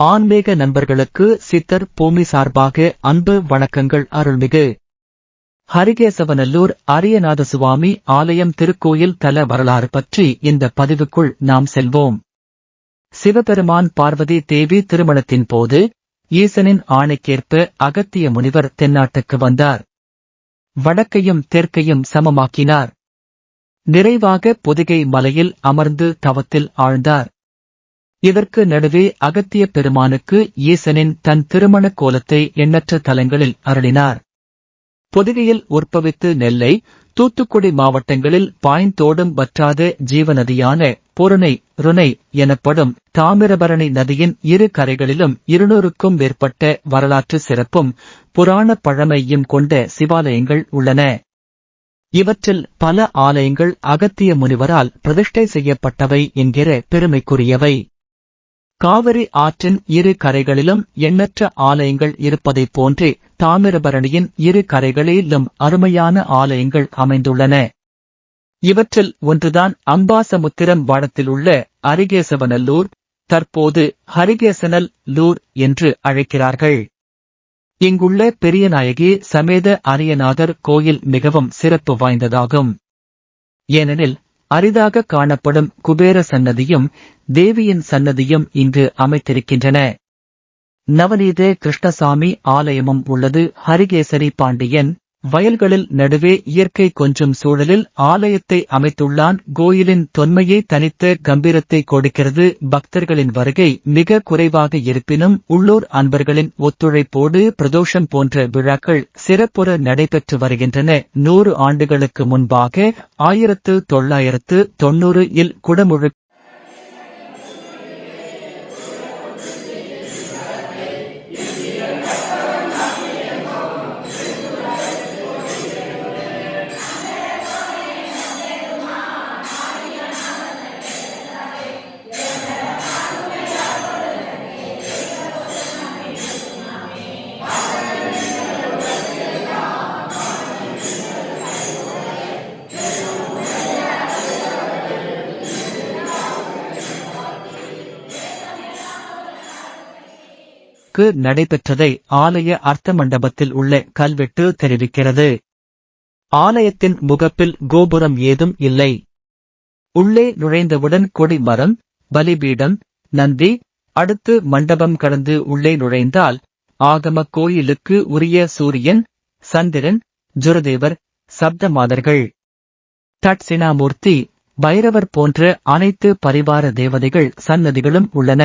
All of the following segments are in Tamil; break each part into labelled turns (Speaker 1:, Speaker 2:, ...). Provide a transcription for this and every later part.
Speaker 1: ஆன்மீக நண்பர்களுக்கு சித்தர் பூமி சார்பாக அன்பு வணக்கங்கள் அருள்மிகு. ஹரிகேசவநல்லூர் அரியநாத சுவாமி ஆலயம் திருக்கோயில் தல வரலாறு பற்றி இந்த பதிவுக்குள் நாம் செல்வோம். சிவபெருமான் பார்வதி தேவி திருமணத்தின் போது ஈசனின் ஆணைக்கேற்ப அகத்திய முனிவர் தென்னாட்டுக்கு வந்தார். வடக்கையும் தெற்கையும் சமமாக்கினார். நிறைவாக பொதிகை மலையில் அமர்ந்து தவத்தில் ஆழ்ந்தார். இதற்கு நடுவே அகத்திய பெருமானுக்கு ஈசனின் தன் திருமண கோலத்தை எண்ணற்ற தலங்களில் அருளினார். பொதிகையில் உற்பவித்து நெல்லை தூத்துக்குடி மாவட்டங்களில் பாய்ந்தோடும் வற்றாத ஜீவநதியான பொருணை ருணை எனப்படும் தாமிரபரணி நதியின் இரு கரைகளிலும் இருநூறுக்கும் மேற்பட்ட வரலாற்று சிறப்பும் புராண பழமையும் கொண்ட சிவாலயங்கள் உள்ளன. இவற்றில் பல ஆலயங்கள் அகத்திய முனிவரால் பிரதிஷ்டை செய்யப்பட்டவை என்கிற பெருமைக்குரியவை. காவிரி ஆற்றின் இரு கரைகளிலும் எண்ணற்ற ஆலயங்கள் இருப்பதைப் போன்றே தாமிரபரணியின் இரு கரைகளிலும் அருமையான ஆலயங்கள் அமைந்துள்ளன. இவற்றில் ஒன்றுதான் அம்பாசமுத்திரம் வாடத்திலுள்ள அரிகேசவனல்லூர் தற்போது ஹரிகேசனல் லூர் என்று அழைக்கிறார்கள். இங்குள்ள பெரியநாயகி சமேத அரியநாதர் கோயில் மிகவும் சிறப்பு வாய்ந்ததாகும். ஏனெனில் அரிதாக காணப்படும் குபேர சன்னதியும் தேவியின் சன்னதியும் இங்கு அமைத்திருக்கின்றன. நவநீத கிருஷ்ணசாமி ஆலயமும் உள்ளது. ஹரிகேசரி பாண்டியன் வயல்களில் நடுவே இயற்கை கொஞ்சம் சூழலில் ஆலயத்தை அமைத்துள்ளான். கோயிலின் தொன்மையை தனித்த கம்பீரத்தை கொடுக்கிறது. பக்தர்களின் வருகை மிக குறைவாக இருப்பினும் உள்ளூர் அன்பர்களின் ஒத்துழைப்போடு பிரதோஷம் போன்ற விழாக்கள் சிறப்புற நடைபெற்று வருகின்றன. நூறு ஆண்டுகளுக்கு முன்பாக ஆயிரத்து தொள்ளாயிரத்து தொன்னூறு இல் குடமுழு க்கு நடைபெற்றதை ஆலய அர்த்த மண்டபத்தில் உள்ள கல்வெட்டு தெரிவிக்கிறது. ஆலயத்தின் முகப்பில் கோபுரம் ஏதும் இல்லை. உள்ளே நுழைந்தவுடன் கொடிமரம் பலிபீடம் நந்தி அடுத்து மண்டபம் கடந்து உள்ளே நுழைந்தால் ஆகம கோயிலுக்கு உரிய சூரியன் சந்திரன் ஜுரதேவர் சப்தமாதர்கள் தட்சிணாமூர்த்தி பைரவர் போன்ற அனைத்து பரிவார தேவதைகள் சன்னதிகளும் உள்ளன.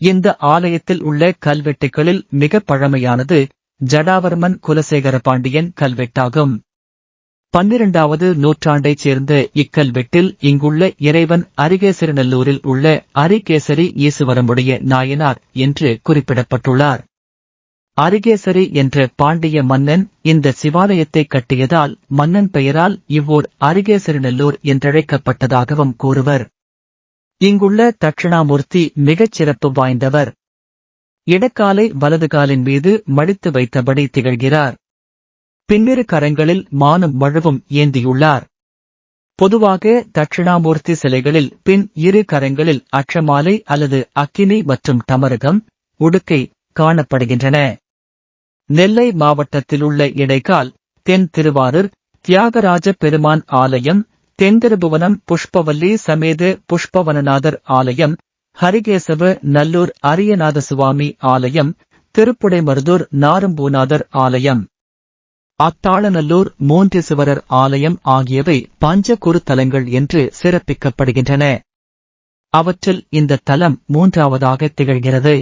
Speaker 1: இந்த ஆலயத்தில் உள்ள கல்வெட்டுகளில் மிக பழமையானது ஜடாவர்மன் குலசேகர பாண்டியன் கல்வெட்டாகும். பன்னிரண்டாவது நூற்றாண்டைச் சேர்ந்த இக்கல்வெட்டில் இங்குள்ள இறைவன் அரிகேசரிநல்லூரில் உள்ள அரிகேசரி ஈசுவரமுடைய நாயனார் என்று குறிப்பிடப்பட்டுள்ளார். அரிகேசரி என்ற பாண்டிய மன்னன் இந்த சிவாலயத்தை கட்டியதால் மன்னன் பெயரால் இவ்வூர் அரிகேசரிநல்லூர் என்றழைக்கப்பட்டதாகவும் கூறுவர். இங்குள்ள தட்சிணாமூர்த்தி மிகச் சிறப்பு வாய்ந்தவர். இடக்காலை வலது காலின் மீது மடித்து வைத்தபடி திகழ்கிறார். பின்னிரு கரங்களில் மானும் மழுவும் ஏந்தியுள்ளார். பொதுவாக தட்சிணாமூர்த்தி சிலைகளில் பின் இரு கரங்களில் அச்சமாலை அல்லது அக்கினி மற்றும் தமரகம் உடுக்கை காணப்படுகின்றன. நெல்லை மாவட்டத்திலுள்ள இடைக்கால் தென் திருவாரூர் தியாகராஜ பெருமான் ஆலயம் தென்திருபுவனம் புஷ்பவல்லி சமேத புஷ்பவனநாதர் ஆலயம் ஹரிகேசவ நல்லூர் அரியநாத சுவாமி ஆலயம் திருப்புடைமருதூர் நாரம்பூநாதர் ஆலயம். அத்தாளநல்லூர் மூன்றிசுவரர் ஆலயம் ஆகியவை பஞ்ச குருத்தலங்கள் என்று சிறப்பிக்கப்படுகின்றன. அவற்றில் இந்த தலம் மூன்றாவதாக திகழ்கிறது.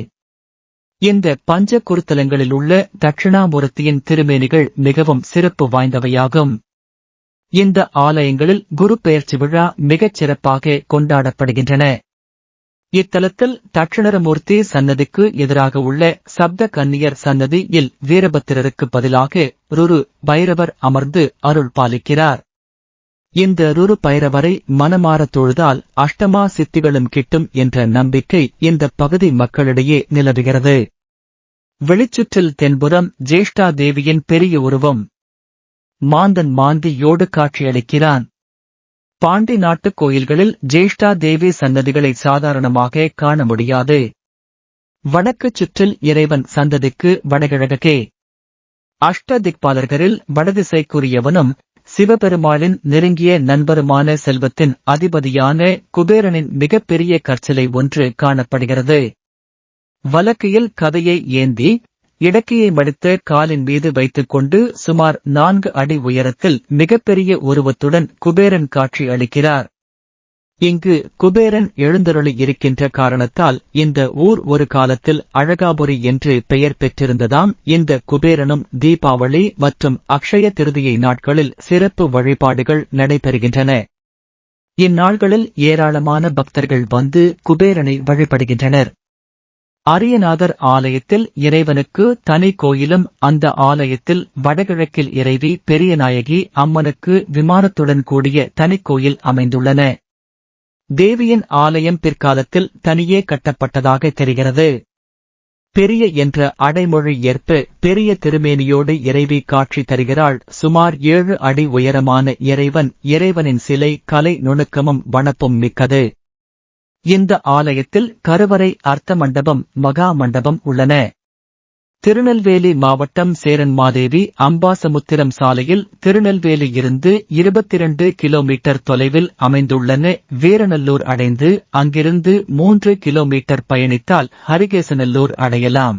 Speaker 1: இந்த பஞ்ச குருத்தலங்களில் உள்ள தட்சிணாமூர்த்தியின் திருமேனிகள் மிகவும் சிறப்பு வாய்ந்தவையாகும். இந்த ஆலயங்களில் குரு பெயர்ச்சி விழா மிகச் சிறப்பாக கொண்டாடப்படுகின்றன. இத்தலத்தில் தட்சிணரமூர்த்தி சன்னதிக்கு எதிராக உள்ள சப்த கன்னியர் சன்னதியில் வீரபத்திரருக்கு பதிலாக ருரு பைரவர் அமர்ந்து அருள் பாலிக்கிறார். இந்த ருரு பைரவரை மனமாற தொழுதால் அஷ்டமா சித்திகளும் கிட்டும் என்ற நம்பிக்கை இந்த பகுதி மக்களிடையே நிலவுகிறது. வெளிச்சுற்றில் தென்புறம் ஜேஷ்டா தேவியின் பெரிய உருவம் மாந்தன் மாந்தியோடு காட்சியளிக்கிறான். பாண்டி நாட்டுக் கோயில்களில் ஜேஷ்டா தேவி சன்னதிகளை சாதாரணமாக காண முடியாது. வடக்கு சுற்றில் இறைவன் சந்ததிக்கு வடகிழக்கே. அஷ்ட திக்பாலர்களில் வடதிசைக்குரியவனும் சிவபெருமாளின் நெருங்கிய நண்பருமான செல்வத்தின் அதிபதியான குபேரனின் மிகப்பெரிய கற்சிலை ஒன்று காணப்படுகிறது. வலக்கையில் கதையை ஏந்தி இடக்கையை மடித்த காலின் மீது வைத்துக் கொண்டு சுமார் நான்கு அடி உயரத்தில் மிகப்பெரிய உருவத்துடன் குபேரன் காட்சி அளிக்கிறார். இங்கு குபேரன் எழுந்தருளி இருக்கின்ற காரணத்தால் இந்த ஊர் ஒரு காலத்தில் அழகாபுரி என்று பெயர் பெற்றிருந்ததாம். இந்த குபேரனும் தீபாவளி மற்றும் அக்ஷய திருதியை நாட்களில் சிறப்பு வழிபாடுகள் நடைபெறுகின்றன. இந்நாள்களில் ஏராளமான பக்தர்கள் வந்து குபேரனை வழிபடுகின்றனர். அரியநாதர் ஆலயத்தில் இறைவனுக்கு தனி கோயிலும் அந்த ஆலயத்தில் வடகிழக்கில் இறைவி பெரியநாயகி அம்மனுக்கு விமானத்துடன் கூடிய தனிக்கோயில் அமைந்துள்ளன. தேவியின் ஆலயம் பிற்காலத்தில் தனியே கட்டப்பட்டதாக தெரிகிறது. பெரிய என்ற அடைமொழி ஏற்ப பெரிய திருமேனியோடு இறைவி காட்சி தருகிறாள். சுமார் ஏழு அடி உயரமான இறைவன் இறைவனின் சிலை கலை நுணுக்கமும் வனப்பும் மிக்கது. இந்த ஆலயத்தில் கருவறை அர்த்த மண்டபம் மகா மண்டபம் உள்ளன. திருநெல்வேலி மாவட்டம் சேரன்மாதேவி அம்பாசமுத்திரம் சாலையில் திருநெல்வேலி இருந்து இருபத்திரண்டு கிலோமீட்டர் தொலைவில் அமைந்துள்ளன. வீரநல்லூர் அடைந்து அங்கிருந்து மூன்று கிலோமீட்டர் பயணித்தால் ஹரிகேசநல்லூர் அடையலாம்.